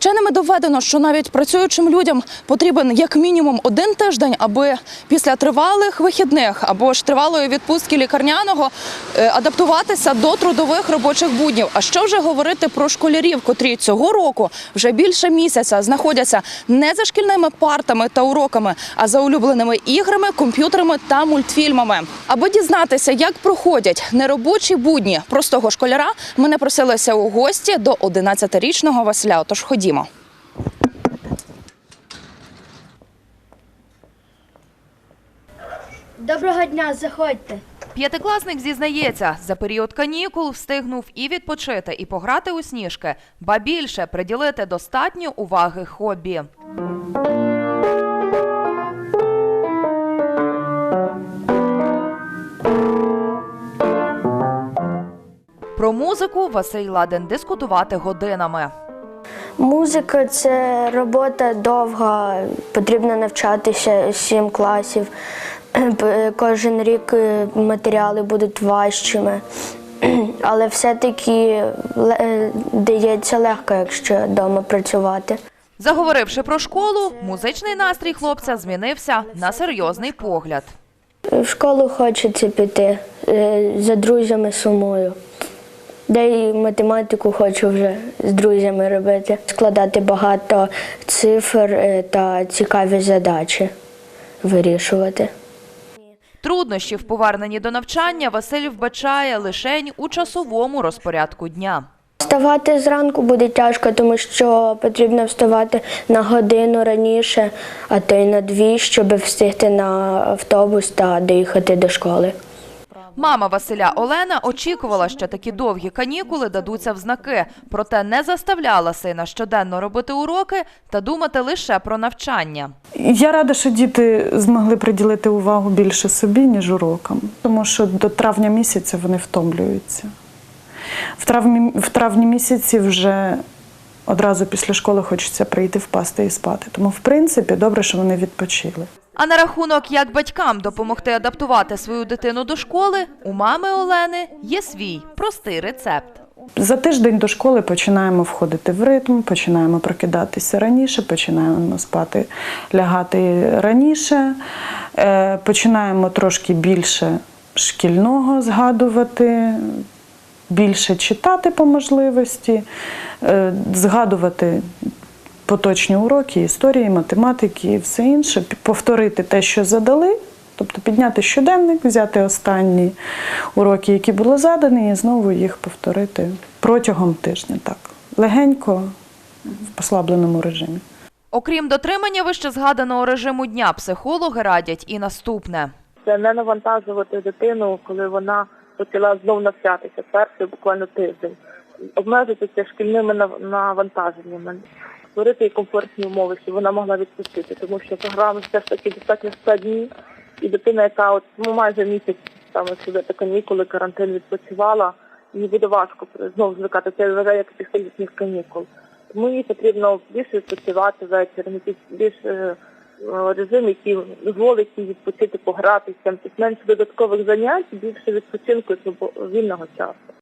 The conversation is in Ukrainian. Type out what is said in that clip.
Вченими доведено, що навіть працюючим людям потрібен як мінімум один тиждень, аби після тривалих вихідних або ж тривалої відпустки лікарняного е, адаптуватися до трудових робочих буднів. А що вже говорити про школярів, котрі цього року вже більше місяця знаходяться не за шкільними партами та уроками, а за улюбленими іграми, комп'ютерами та мультфільмами. Аби дізнатися, як проходять неробочі будні простого школяра, мене просилися у гості до 11-річного Василя. Отож ходімо. Доброго дня, заходьте. П'ятикласник зізнається, за період канікул встигнув і відпочити, і пограти у сніжки, ба більше приділити достатньо уваги хобі. Про музику Василь ладен дискутувати годинами. Музика це робота довга, потрібно навчатися сім класів. Кожен рік е, матеріали будуть важчими. Але все-таки е, дається легко, якщо вдома працювати. Заговоривши про школу, музичний настрій хлопця змінився на серйозний погляд. В школу хочеться піти, е, за друзями сумую. Де і математику хочу вже з друзями робити, складати багато цифр е, та цікаві задачі вирішувати. Труднощі в поверненні до навчання Василь вбачає лишень у часовому розпорядку дня. Вставати зранку буде тяжко, тому що потрібно вставати на годину раніше, а то й на дві, щоб встигти на автобус та доїхати до школи. Мама Василя Олена очікувала, що такі довгі канікули дадуться в знаки, проте не заставляла сина щоденно робити уроки та думати лише про навчання. Я рада, що діти змогли приділити увагу більше собі, ніж урокам, тому що до травня місяця вони втомлюються. В травні, в травні місяці вже одразу після школи хочеться прийти впасти і спати. Тому, в принципі, добре, що вони відпочили. А на рахунок, як батькам допомогти адаптувати свою дитину до школи, у мами Олени є свій простий рецепт. За тиждень до школи починаємо входити в ритм, починаємо прокидатися раніше, починаємо спати, лягати раніше, е, починаємо трошки більше шкільного згадувати, більше читати по можливості, е, згадувати поточні уроки, історії, математики і все інше, повторити те, що задали. Тобто підняти щоденник, взяти останні уроки, які були задані, і знову їх повторити протягом тижня, так, легенько, в послабленому режимі. Окрім дотримання вище згаданого режиму дня, психологи радять і наступне. це не навантажувати дитину, коли вона почала знов навчатися перший буквально тиждень, обмежитися шкільними нав- навантаженнями, створити їй комфортні умови, щоб вона могла відпустити, тому що програми все ж таки достатньо складні, і дитина, яка от ну майже місяць там сюди та канікули, карантин відпочивала, їй буде важко знову звикати. Це я вважаю як після канікул. Тому їй потрібно більше відпочивати ввечері, більш е, режим, який дозволить їй відпочити, погратися, менше додаткових занять, більше відпочинку вільного часу.